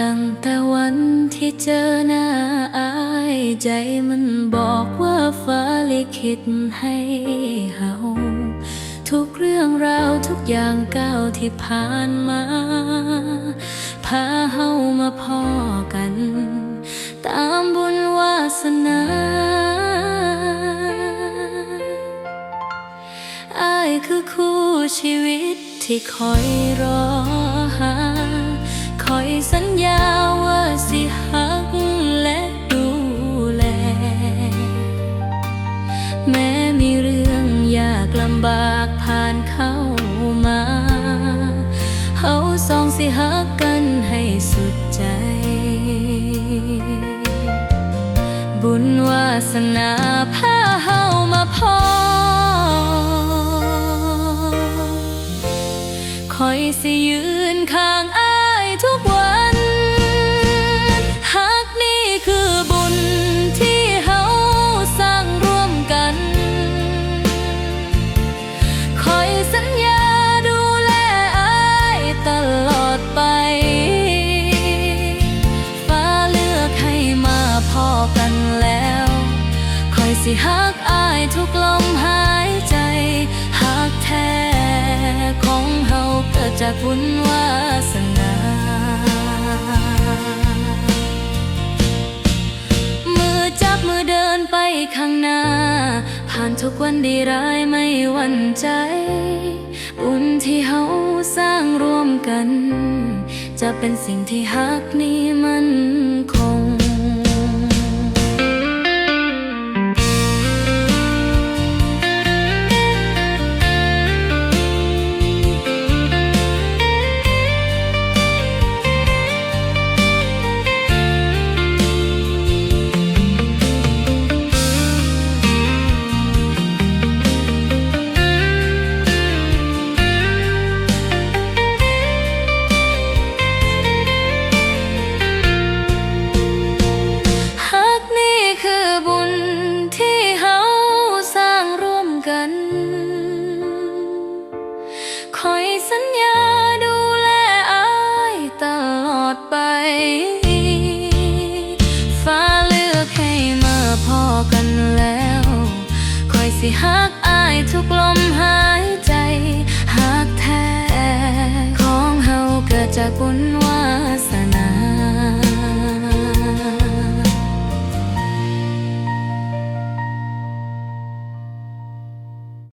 ตั้งแต่วันที่เจอหน้าอายใจมันบอกว่าฟ้าลิขิตให้เฮาทุกเรื่องราวทุกอย่างก้าวที่ผ่านมาพาเฮามาพ่อกัน ตามบุญวาสนาอายคือคู่ชีวิตที่คอยรอ อยสัญญาว่าสิหักและดูแล แม้มีเรื่องยากลำบากผ่านเข้ามาเฮาสองสิหักกันให้สุดใจ บุญวาสนาพาเฮามาพอคอยสิยืนข้างอายทุกวัน สิหักอายทุกลมหายใจหักแท้ของเฮาเกิดจากบุญวาสนามือจับมือเดินไปข้างหน้า ผ่านทุกวันดีร้ายไม่หวั่นใจ บุญที่เฮาสร้างร่วมกัน จะเป็นสิ่งที่ฮักนี้มันคง ฟ้าเลือกให้มาพอกันแล้วคอยสิฮักอายทุกลมหายใจฮักแท้ของเฮาเกิดจากบุญวา